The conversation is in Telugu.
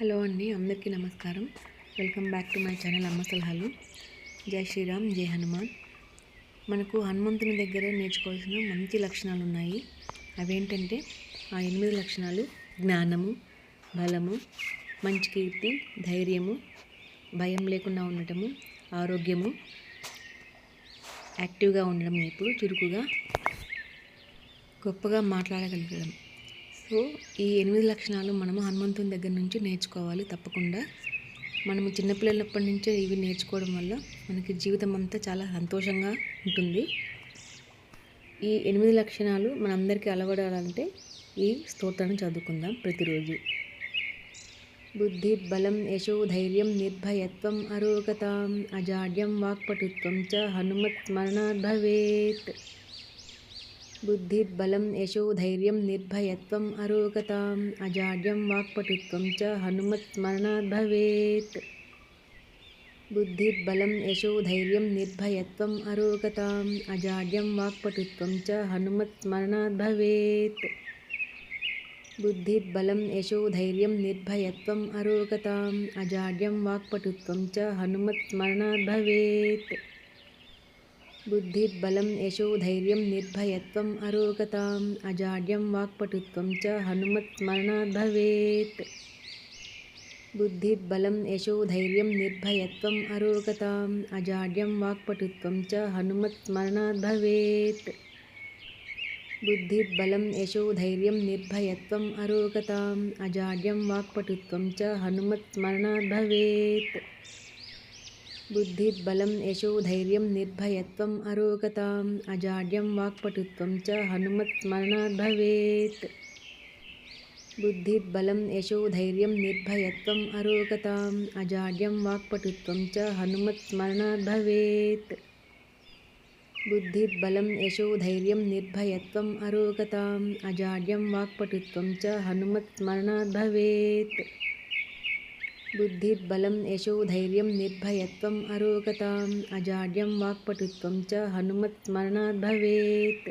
హలో అండి అందరికీ నమస్కారం. Welcome back to my channel అమ్మ సలహాలు. జై శ్రీరామ్ జై హనుమాన్. మనకు హనుమంతుని దగ్గర నేర్చుకోవాల్సిన మంచి లక్షణాలు ఉన్నాయి. అవేంటంటే ఆ ఎనిమిది లక్షణాలు జ్ఞానము బలము మంచి కీర్తి ధైర్యము భయం లేకుండా ఉండటము ఆరోగ్యము యాక్టివ్గా ఉండడం ఎప్పుడు చురుకుగా గొప్పగా మాట్లాడగలగడం. సో ఈ ఎనిమిది లక్షణాలు మనము హనుమంతుని దగ్గర నుంచి నేర్చుకోవాలి తప్పకుండా. మనము చిన్నపిల్లలప్పటి నుంచే ఇవి నేర్చుకోవడం వల్ల మనకి జీవితం అంతా చాలా సంతోషంగా ఉంటుంది. ఈ ఎనిమిది లక్షణాలు మనందరికీ అలవడాలంటే ఈ స్తోత్రాన్ని చదువుకుందాం ప్రతిరోజు. బుద్ధి బలం యశో ధైర్యం నిర్భయత్వం అరోగత అజాడ్యం వాక్పటుత్వం చ హనుమత్ స్మరణాత్ బుద్ధిబలం యశోధైర్యం నిర్భయత్వం అరోగతాం అజాడ్యం వాక్పటుత్వం చ హనుమత్ భవేత్ బుద్ధిర్బలం యశోధైర్యం నిర్భయత్వం అరోగతాం అజాడ్యం వాక్పటుత్వం చ హనుమత్ భవేత్ బుద్ధిర్బలం యశోధైర్యం నిర్భయత్వం అరోగతాం అజాడ్యం వాక్పటుత్వం చ హనుమత్ భవేత్ బుద్ధిర్బలం యశోధైర్యం నిర్భయత్వం అరోగతాం అజాడ్యం వాక్పటుత్వం చ హనుమత్స్మరణాద్ భవేత్ బుద్ధిర్బలం యశోధైర్యం నిర్భయత్వం అరోగతాం అజాడ్యం వాక్పటుత్వం చ హనుమత్స్మరణాద్ భవేత్ బుద్ధిర్బలం యశోధైర్యం నిర్భయత్వం అరోగతాం అజాడ్యం వాక్పటుత్వం చ హనుమత్స్మరణాద్ భవేత్ బుద్ధిర్బలం యశో ధైర్యం నిర్భయత్వం అరోగతాం అజాడ్యం వాక్పటుత్వం చ హనుమత్ స్మరణాత్ భవేత్ బుద్ధిర్బలం యశో ధైర్యం నిర్భయత్వం అరోగతాం అజాడ్యం వాక్పటుత్వం చ హనుమత్ స్మరణాత్ భవేత్ బుద్ధిర్బలం యశో ధైర్యం నిర్భయత్వం అరోగతాం అజాడ్యం వాక్పటుత్వం చ హనుమత్ స్మరణాత్ భవేత్ బుద్ధిర్బలం యశోధైర్యం నిర్భయత్వం అరోగతాం అజాడ్యం వాక్పటుత్వం చ హనుమత్ స్మరణాత్ భవేత్